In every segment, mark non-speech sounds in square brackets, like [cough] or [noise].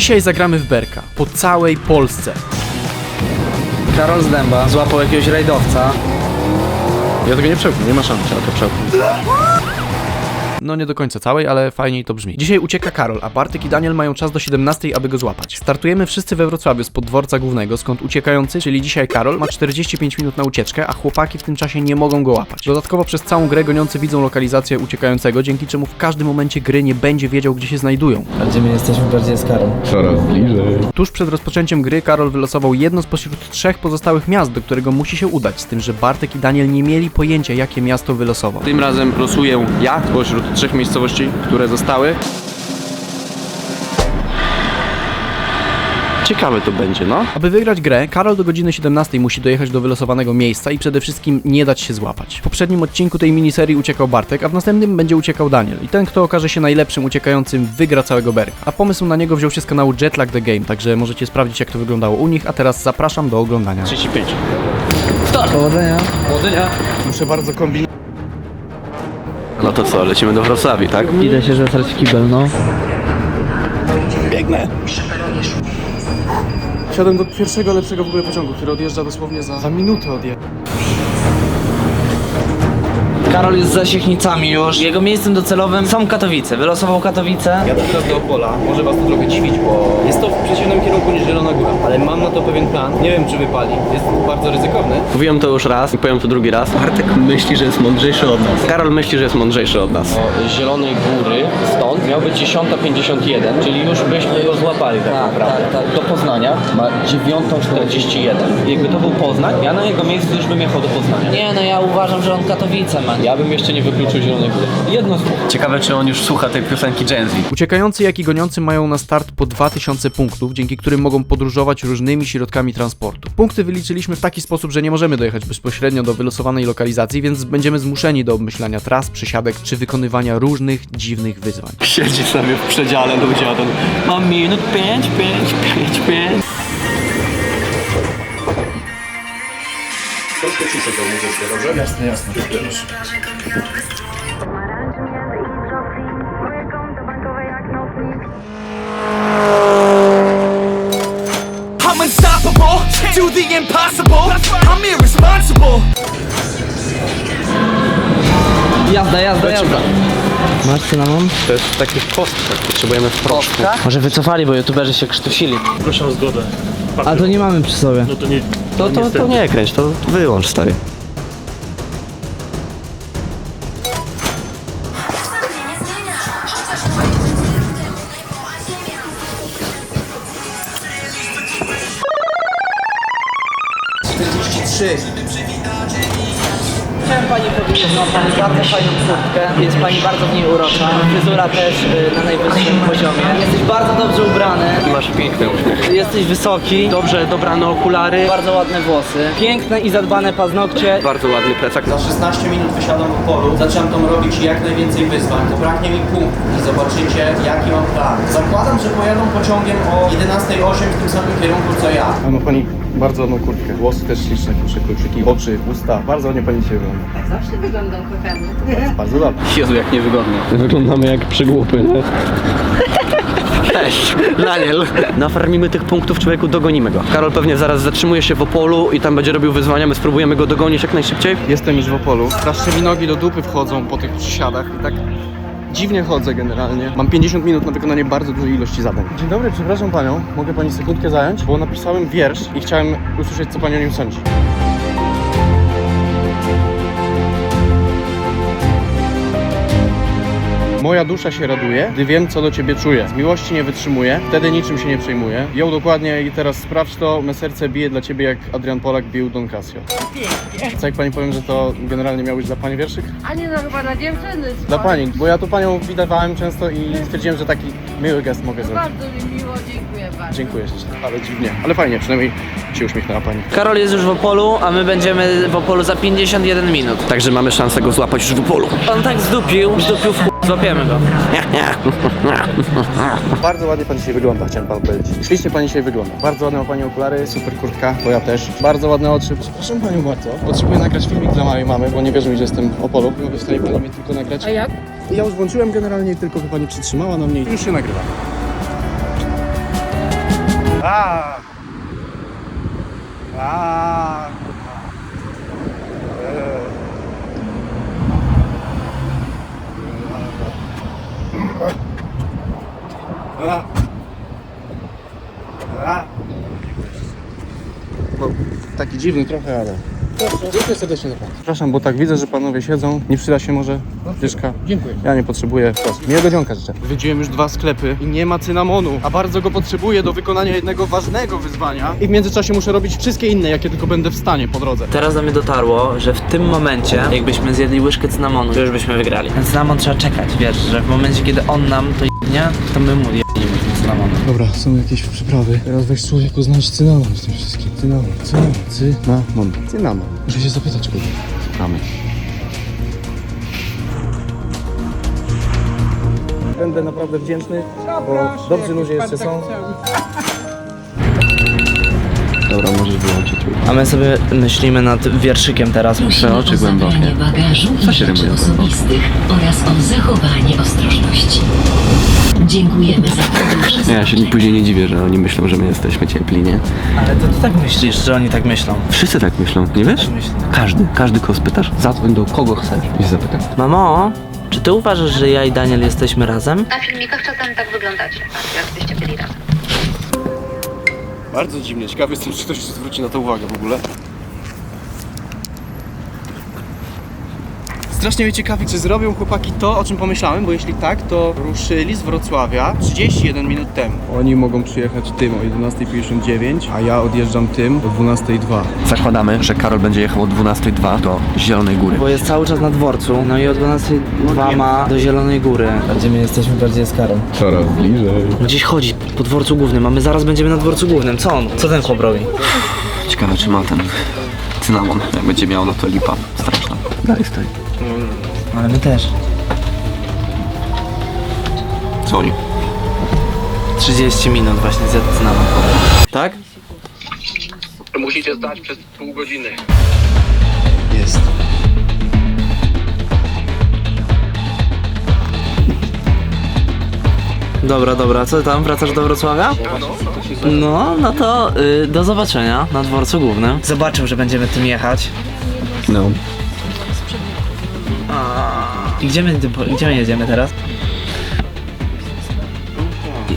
Dzisiaj zagramy w Berka po całej Polsce. Karol Zdęba złapał jakiegoś rajdowca. Ja tego nie przełknę, nie ma szans, trzeba to przełknąć. No nie do końca całej, ale fajniej to brzmi. Dzisiaj ucieka Karol, a Bartek i Daniel mają czas do 17, aby go złapać. Startujemy wszyscy we Wrocławiu z dworca głównego, skąd uciekający, czyli dzisiaj Karol, ma 45 minut na ucieczkę, a chłopaki w tym czasie nie mogą go łapać. Dodatkowo przez całą grę goniący widzą lokalizację uciekającego, dzięki czemu w każdym momencie gry nie będzie wiedział, gdzie się znajdują. A gdzie my jesteśmy bardziej z Karol? Coraz bliżej. Tuż przed rozpoczęciem gry Karol wylosował jedno spośród trzech pozostałych miast, do którego musi się udać, z tym, że Bartek i Daniel nie mieli pojęcia, jakie miasto wylosował. Tym razem losuję ja pośród trzech miejscowości, które zostały. Ciekawe to będzie, no. Aby wygrać grę, Karol do godziny 17 musi dojechać do wylosowanego miejsca i przede wszystkim nie dać się złapać. W poprzednim odcinku tej miniserii uciekał Bartek, a w następnym będzie uciekał Daniel. I ten, kto okaże się najlepszym uciekającym, wygra całego berka. A pomysł na niego wziął się z kanału Jetlag The Game, także możecie sprawdzić jak to wyglądało u nich, a teraz zapraszam do oglądania. 35. Powodzenia. Muszę bardzo kombinować. No to co, lecimy do Wrocławia, tak? Idę się rzucać w kibel, no. Wsiadłem do pierwszego lepszego w ogóle pociągu, który odjeżdża dosłownie za, za minutę odjeżdża. Karol jest za Siechnicami już. Jego miejscem docelowym są Katowice. Wylosował Katowice. Jadę teraz do Opola, może was to trochę dziwić, bo jest to w przeciwnym kierunku niż Zielona Góra, ale mam na to pewien plan. Nie wiem, czy wypali. Jest bardzo ryzykowny. Mówiłem to już raz i powiem to drugi raz. Bartek myśli, że jest mądrzejszy od nas. Karol myśli, że jest mądrzejszy od nas. Z Zielonej Góry stąd miał być 10.51, czyli już byśmy go złapali tak, naprawdę. Do Poznania ma 9.41. Jakby to był Poznań, ja na jego miejscu już bym jechał do Poznania. Nie no, ja uważam, że on Katowice ma. Ja bym jeszcze nie wykluczył Zielonej Góry. Jedno słowo. Ciekawe, czy on już słucha tej piosenki Gen Z. Uciekający jak i goniący mają na start po 2000 punktów, dzięki którym mogą podróżować różnymi środkami transportu. Punkty wyliczyliśmy w taki sposób, że nie możemy dojechać bezpośrednio do wylosowanej lokalizacji, więc będziemy zmuszeni do obmyślania tras, przysiadek czy wykonywania różnych dziwnych wyzwań. Siedzi sobie w przedziale ludzie, a ten mam minut 5, 5, 5, 5. I'm unstoppable, do the impossible. I'm irresponsible. Jazda, jazda, jazda. Masz cynamon? To jest taki kostek, potrzebujemy w proszku. Może wycofali, bo youtuberzy się krztusili. Proszę o zgodę. A to nie mamy przy sobie. No to nie. To, to, to nie kręć, to wyłącz stary. Chciałem pani powiedzieć, ma pani bardzo fajną kurtkę, jest pani bardzo w niej urocza, fryzura też y, na najwyższym poziomie. Jesteś bardzo dobrze ubrany, masz piękny uśmiech. jesteś wysoki, Dobrze dobrane okulary. bardzo ładne włosy, piękne i zadbane paznokcie. Bardzo ładny plecak. Za 16 minut wysiadam w polu, zaczynam tam robić jak najwięcej wyzwań. Braknie mi punktów i zobaczycie jaki mam plan. Zakładam, że pojadą pociągiem o 11.08 w tym samym kierunku co ja. A ma pani bardzo ładną kurtkę, włosy też śliczne, kolczyki, oczy, usta, bardzo ładnie pani dzisiaj wygląda. Tak zawsze wyglądam, kochany. [laughs] Bardzo dobrze. Jezu, jak niewygodnie. Wyglądamy jak przygłupy, nie? Cześć, Daniel. Nafarmimy tych punktów, człowieku, dogonimy go. Karol pewnie zaraz zatrzymuje się w Opolu i tam będzie robił wyzwania, my spróbujemy go dogonić jak najszybciej. Jestem już w Opolu. Strasznie mi nogi do dupy wchodzą po tych przysiadach i tak dziwnie chodzę generalnie. Mam 50 minut na wykonanie bardzo dużej ilości zadań. Dzień dobry, przepraszam panią. Mogę pani sekundkę zająć? Bo napisałem wiersz i chciałem usłyszeć, co pani o nim sądzi. Moja dusza się raduje, gdy wiem, co do ciebie czuję. Z miłości nie wytrzymuję, wtedy niczym się nie przejmuję. Ją dokładnie i teraz sprawdź to, me serce bije dla ciebie jak Adrian Polak bił Don Casio. Co jak pani powiem, że to generalnie miał być dla pani wierszyk? A nie no chyba na dziewczyny Dla pani, bo ja tu panią widywałem często i stwierdziłem, że taki miły gest mogę zrobić. Bardzo mi miło, dziękuję bardzo. Dziękuję ślicznie, ale dziwnie. Ale fajnie, przynajmniej się uśmiechnęła pani. Karol jest już w Opolu, a my będziemy w Opolu za 51 minut. Także mamy szansę go złapać już w Opolu. On tak zdupił, zdupił w złapiemy go. [laughs] Bardzo ładnie pani dzisiaj wygląda, chciałem panu powiedzieć. Ślicznie pani dzisiaj wygląda. Bardzo ładne ma pani okulary, super kurtka, bo ja też. Bardzo ładne oczy. Przepraszam panią bardzo. Potrzebuję nagrać filmik dla mojej mamy, bo nie wierzą mi, że jestem w Opolu. Byłaby w stanie pani mnie tylko nagrać. A jak? Ja już włączyłem generalnie, tylko by pani przytrzymała na mnie i już się nagrywa. A. A. Taki dziwny trochę, ale... Dziękuję serdecznie za pan. Przepraszam, bo tak widzę, że panowie siedzą. Nie przyda się może dyszka? Dziękuję. Ja nie potrzebuję. Proszę. Miłego dzionka życzę. Wydziłem już dwa sklepy i nie ma cynamonu, a bardzo go potrzebuję do wykonania jednego ważnego wyzwania. I w międzyczasie muszę robić wszystkie inne, jakie tylko będę w stanie po drodze. Teraz do mnie dotarło, że w tym momencie, jakbyśmy zjedli łyżkę cynamonu, to już byśmy wygrali. Ten cynamon trzeba czekać, wiesz, że w momencie, kiedy on nam to jebnie, to my mu Dobra, są jakieś przyprawy. Teraz weź człowieku znaleźć cynamon w tym wszystkim. Cynamon, cynamon, cynamon, cynamon. Muszę się zapytać kogoś. Szukamy. Będę naprawdę wdzięczny, bo dobrzy ludzie jeszcze są. Dobra, możesz wyłączyć. A my sobie myślimy nad wierszykiem teraz. Muszę oczy głębokie. zabranie bagażu Co się rzeczy rymuje osobistych oraz o zachowanie ostrożności. Dziękujemy za Ja się później nie dziwię, że oni myślą, że my jesteśmy ciepli, nie? Ale to ty tak myślisz, że oni tak myślą. Wszyscy tak myślą, nie wiesz? Myślę. Każdy, każdy kogo spytasz, zadzwoń do kogo chcesz i zapytaj. Mamo, czy ty uważasz, że ja i Daniel jesteśmy razem? Na filmikach czasem tak wyglądacie, jakbyście byli razem. Bardzo dziwnie. Ciekawy jestem, czy ktoś zwróci na to uwagę w ogóle. Strasznie mnie ciekawi, czy zrobią chłopaki to, o czym pomyślałem, bo jeśli tak, to ruszyli z Wrocławia 31 minut temu. Oni mogą przyjechać tym o 11.59, a ja odjeżdżam tym o 12.02. Zakładamy, że Karol będzie jechał o 12.02 do Zielonej Góry. Bo jest cały czas na dworcu, no i o 12.02 ma do Zielonej Góry. Gdzie my jesteśmy bardziej z Karą. Coraz bliżej. Gdzieś chodzi po dworcu głównym, a my zaraz będziemy na dworcu głównym. Co on? Co ten chłop robi? Ciekawe, czy ma ten cynamon. Jak będzie miał, no to lipa straszna. Dalej stoi. Ale my też. Dzwoni. 30 minut właśnie zjadł cynamon. Tak? Musicie stać przez pół godziny. Jest. Dobra, dobra, co tam? Wracasz do Wrocławia? No, no to y, do zobaczenia na dworcu głównym. Zobaczył, że będziemy tym jechać. No. I gdzie my, gdzie my jedziemy teraz?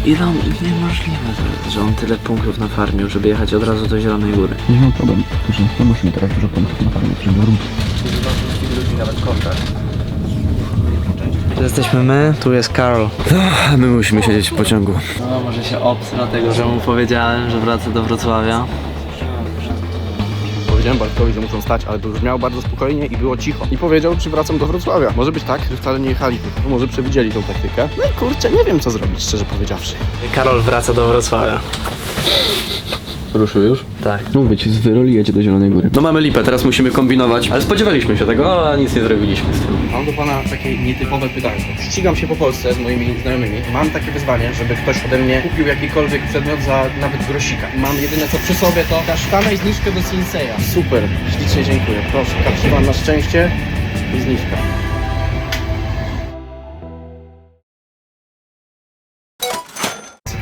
I- Ile on, niemożliwe, że, że on tyle punktów nafarmił, żeby jechać od razu do Zielonej Góry. Nie mam problem. Że no musimy teraz dużo punktów na farmie, żeby robić. Tu jesteśmy my, tu jest Karol. A my musimy siedzieć w pociągu. No, może się obsra dlatego, że mu powiedziałem, że wraca do Wrocławia. Powiedziałem Bartkowi, że muszą stać, ale brzmiał bardzo spokojnie i było cicho. I powiedział, czy wracam do Wrocławia. Może być tak, że wcale nie jechali, tylko może przewidzieli tą taktykę. No i kurczę, nie wiem co zrobić, szczerze powiedziawszy. Karol wraca do Wrocławia. Ruszył już? Tak. Mówię ci, z Wyroli jedzie do Zielonej Góry. No mamy lipę, teraz musimy kombinować. Ale spodziewaliśmy się tego, a nic nie zrobiliśmy z tym. Mam do pana takie nietypowe pytanie. Ścigam się po Polsce z moimi znajomymi. Mam takie wyzwanie, żeby ktoś ode mnie kupił jakikolwiek przedmiot za nawet grosika. Mam jedyne co przy sobie to kasztana i zniżkę do Sinseya. Super, ślicznie dziękuję. Proszę, kapsuła na szczęście i zniżka.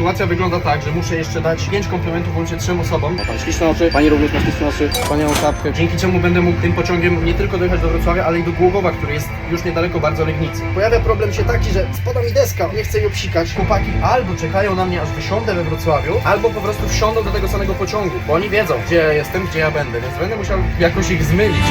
Sytuacja wygląda tak, że muszę jeszcze dać 5 komplementów łącznie trzem osobom. Ma pan śliczne oczy, pani również ma śliczne oczy, wspaniałą czapkę. Dzięki czemu będę mógł tym pociągiem nie tylko dojechać do Wrocławia, ale i do Głogowa, który jest już niedaleko bardzo Legnicy. Pojawia problem się taki, że spada mi deska, nie chcę jej obsikać. Chłopaki albo czekają na mnie, aż wysiądę we Wrocławiu, albo po prostu wsiądą do tego samego pociągu, bo oni wiedzą, gdzie ja jestem, gdzie ja będę, więc będę musiał jakoś ich zmylić.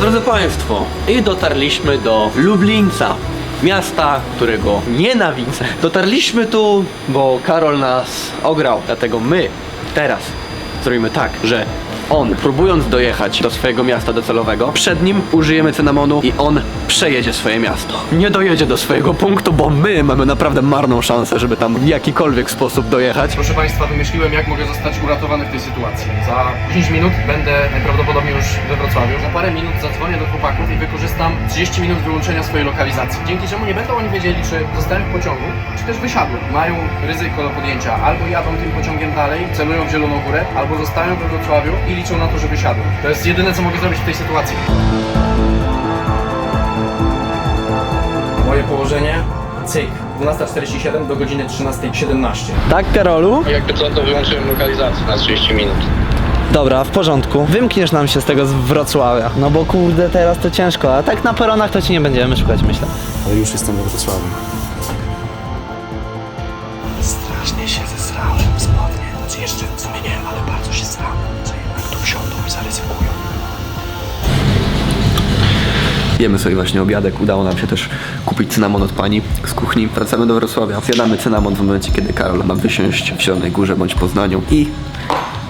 Drodzy Państwo, i dotarliśmy do Lublińca. Miasta, którego nienawidzę. Dotarliśmy tu, bo Karol nas ograł. Dlatego my teraz zrobimy tak, że on, próbując dojechać do swojego miasta docelowego, przed nim użyjemy cynamonu i on przejedzie swoje miasto. Nie dojedzie do swojego punktu, bo my mamy naprawdę marną szansę, żeby tam w jakikolwiek sposób dojechać. Proszę Państwa, wymyśliłem, jak mogę zostać uratowany w tej sytuacji. Za 10 minut będę najprawdopodobniej już we Wrocławiu. Za parę minut zadzwonię do chłopaków i wykorzystam 30 minut wyłączenia swojej lokalizacji. Dzięki czemu nie będą oni wiedzieli, czy zostałem w pociągu, czy też wysiadłem. Mają ryzyko do podjęcia. Albo jadą tym pociągiem dalej, celują w Zieloną Górę, albo zostają we Wrocławiu i liczą na to, że wysiadłem. To jest jedyne, co mogę zrobić w tej sytuacji. Moje położenie, cyk. 12.47 do godziny 13.17. Tak, Karolu? Jak to, to wyłączyłem lokalizację na 30 minut. Dobra, w porządku. Wymkniesz nam się z tego z Wrocławia. No bo kurde, teraz to ciężko, a tak na peronach to ci nie będziemy szukać, myślę. Ale już jestem we Wrocławiu. Jemy sobie właśnie obiadek, udało nam się też kupić cynamon od pani z kuchni. Wracamy do Wrocławia. Zjadamy cynamon w momencie, kiedy Karol ma wysiąść w Zielonej Górze bądź Poznaniu i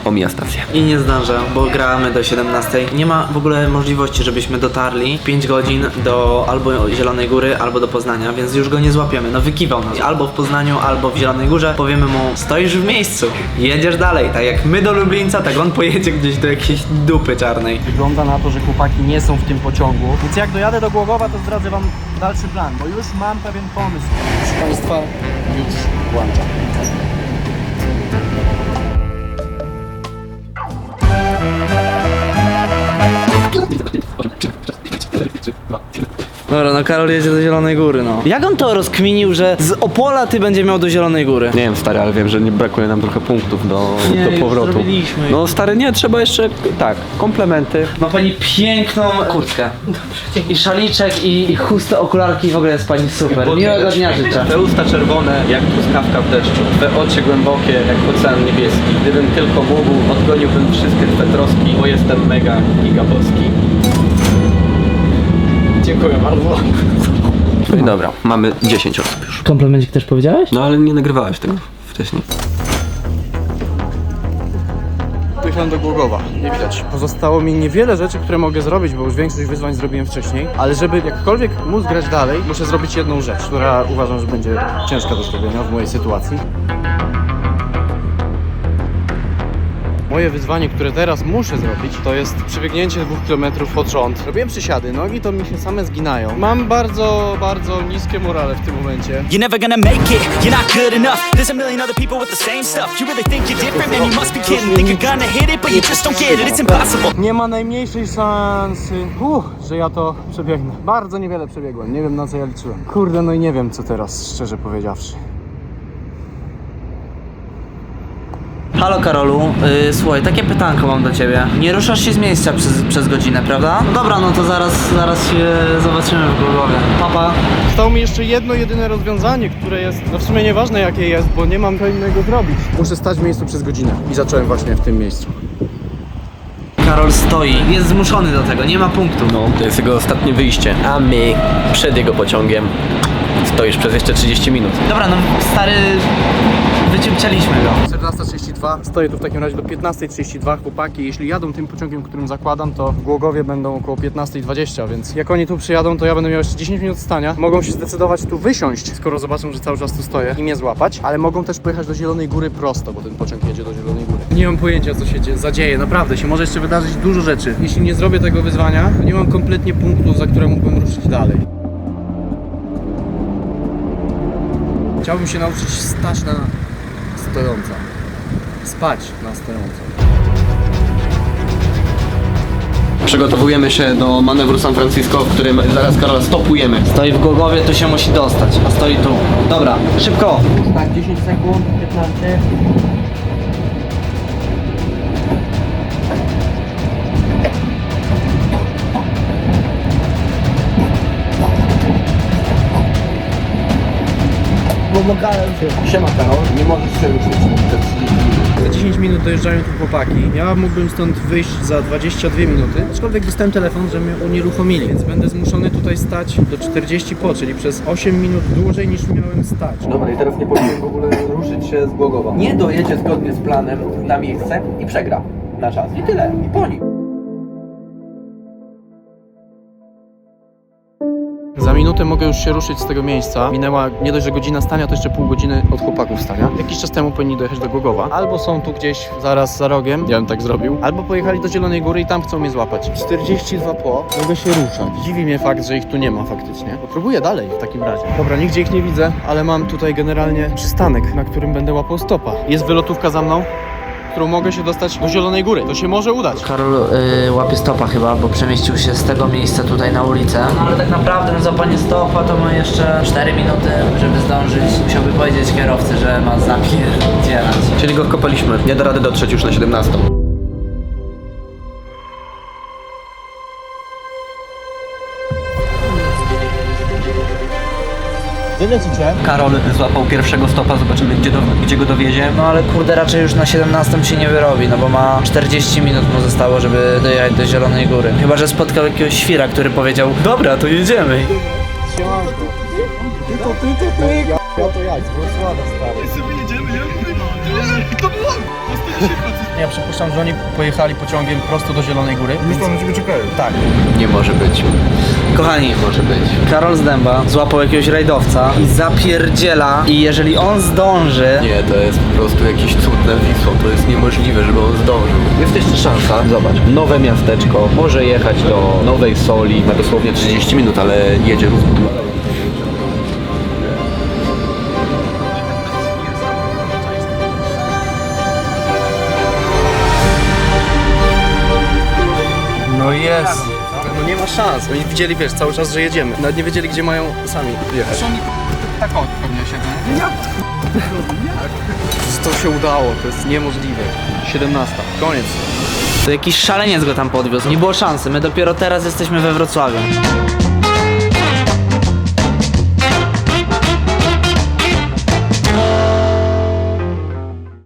omija stację. I nie zdążę, bo gramy do 17. Nie ma w ogóle możliwości, żebyśmy dotarli 5 godzin do albo Zielonej Góry, albo do Poznania, więc już go nie złapiemy. No wykiwał nas. Albo w Poznaniu, albo w Zielonej Górze. Powiemy mu, stoisz w miejscu, jedziesz dalej. Tak jak my do Lublińca, tak on pojedzie gdzieś do jakiejś dupy czarnej. Wygląda na to, że chłopaki nie są w tym pociągu. Więc jak dojadę do Głogowa, to zdradzę wam dalszy plan, bo już mam pewien pomysł. Proszę Państwa, już włączam. ちょっと待って。Dobra, no Karol jedzie do Zielonej Góry, no. Jak on to rozkminił, że z Opola ty będzie miał do Zielonej Góry? Nie wiem stary, ale wiem, że nie brakuje nam trochę punktów do, Nie, do już powrotu. zrobiliśmy. No stary, nie, trzeba jeszcze, tak, komplementy. Ma pani piękną kurtkę. I szaliczek, i, i chustę, okularki, w ogóle jest pani super. Miłego dnia życzę. Te usta czerwone jak truskawka w deszczu. Te oczy głębokie jak ocean niebieski. Gdybym tylko mógł, odgoniłbym wszystkie twe troski, bo jestem mega gigaboski. Dziękuję bardzo. No i dobra, mamy 10 osób już. Komplemencik też powiedziałeś? No ale nie nagrywałeś tego wcześniej. Dojechałem do Głogowa, nie widać. Pozostało mi niewiele rzeczy, które mogę zrobić, bo już większość wyzwań zrobiłem wcześniej, ale żeby jakkolwiek móc grać dalej, muszę zrobić jedną rzecz, która uważam, że będzie ciężka do zrobienia w mojej sytuacji. Moje wyzwanie, które teraz muszę zrobić, to jest przebiegnięcie dwóch kilometrów pod rząd. Robiłem przysiady, nogi to mi się same zginają. Mam bardzo, bardzo niskie morale w tym momencie. You're never gonna make it, you're not good enough. There's a million other people with the same stuff. You really think you're different, man? You must be kidding. Think you're gonna hit it, but you just don't get it. It's impossible. Nie ma najmniejszej szansy, uh, że ja to przebiegnę. Bardzo niewiele przebiegłem, nie wiem na co ja liczyłem. Kurde, no i nie wiem co teraz, szczerze powiedziawszy. Halo Karolu, yy, słuchaj, takie pytanko mam do ciebie. Nie ruszasz się z miejsca przez, przez godzinę, prawda? No dobra, no to zaraz, zaraz się zobaczymy w Głogowie. Papa. Zostało mi jeszcze jedno jedyne rozwiązanie, które jest, no w sumie nieważne jakie jest, bo nie mam co innego zrobić. Muszę stać w miejscu przez godzinę i zacząłem właśnie w tym miejscu. Karol stoi, jest zmuszony do tego, nie ma punktu. No, to jest jego ostatnie wyjście, a my przed jego pociągiem stoisz przez jeszcze 30 minut. Dobra, no stary, wyciupcialiśmy go. 14.32, stoję tu w takim razie do 15.32, chłopaki, jeśli jadą tym pociągiem, którym zakładam, to w Głogowie będą około 15.20, więc jak oni tu przyjadą, to ja będę miał jeszcze 10 minut stania. Mogą się zdecydować tu wysiąść, skoro zobaczą, że cały czas tu stoję i mnie złapać, ale mogą też pojechać do Zielonej Góry prosto, bo ten pociąg jedzie do Zielonej Góry. Nie mam pojęcia, co się dzie- zadzieje, naprawdę, się może jeszcze wydarzyć dużo rzeczy. Jeśli nie zrobię tego wyzwania, to nie mam kompletnie punktów, za które mógłbym ruszyć dalej. Chciałbym się nauczyć stać na stojąco. Spać na stojąco. Przygotowujemy się do manewru San Francisco, w którym zaraz Karola stopujemy. Stoi w Głogowie, tu się musi dostać, a stoi tu. Dobra, szybko. Tak, 10 sekund, 15. Siema Karol, nie możesz się ruszyć Za 10 minut dojeżdżają tu chłopaki. Ja mógłbym stąd wyjść za 22 minuty, aczkolwiek dostałem telefon, że mnie unieruchomili, więc będę zmuszony tutaj stać do 40 po, czyli przez 8 minut dłużej niż miałem stać. Dobra, i teraz nie powinien w ogóle ruszyć się z Głogowa. Nie dojedzie zgodnie z planem na miejsce i przegra na czas. I tyle. I po nim. Mogę już się ruszyć z tego miejsca. Minęła nie dość, że godzina stania, to jeszcze pół godziny od chłopaków stania. Jakiś czas temu powinni dojechać do Głogowa. Albo są tu gdzieś zaraz za rogiem, ja bym tak zrobił. Albo pojechali do Zielonej Góry i tam chcą mnie złapać. 42 po, mogę się ruszać. Dziwi mnie fakt, że ich tu nie ma faktycznie. Próbuję dalej w takim razie. Dobra, nigdzie ich nie widzę, ale mam tutaj generalnie przystanek, na którym będę łapał stopa. Jest wylotówka za mną? Którą mogę się dostać do Zielonej Góry. To się może udać. Karol y, łapie stopa chyba, bo przemieścił się z tego miejsca tutaj na ulicę. No ale tak naprawdę na złapanie stopa to ma jeszcze 4 minuty, żeby zdążyć. Musiałby powiedzieć kierowcy, że ma zapierdzielać. Czyli go wkopaliśmy. Nie da rady dotrzeć już na 17. Karol złapał pierwszego stopa, zobaczymy gdzie, do, gdzie go dowiezie. No ale kurde, raczej już na 17 się nie wyrobi, no bo ma 40 minut mu zostało, żeby dojechać do Zielonej Góry. Chyba, że spotkał jakiegoś świra, który powiedział, dobra, to jedziemy. Ja przypuszczam, że oni pojechali pociągiem prosto do Zielonej Góry. Już tam na ciebie czekają. Tak. Nie może być. Kochani, Nie może być. Karol z Dęba złapał jakiegoś rajdowca i zapierdziela i jeżeli on zdąży, Nie, to jest po prostu jakiś cud na Wisłą. To jest niemożliwe, żeby on zdążył. Jest jeszcze szansa. Zobacz, nowe miasteczko, może jechać do Nowej Soli. Ma dosłownie 30 minut, ale jedzie równo. No jest. No nie ma szans. Oni widzieli, wiesz, cały czas, że jedziemy. Nawet nie wiedzieli, gdzie mają sami jechać. oni tak od pewnie siedzą. Jak? [laughs] To się udało, to jest niemożliwe. 17. Koniec. to jakiś szaleniec go tam podwiózł. Nie było szansy, my dopiero teraz jesteśmy we Wrocławiu.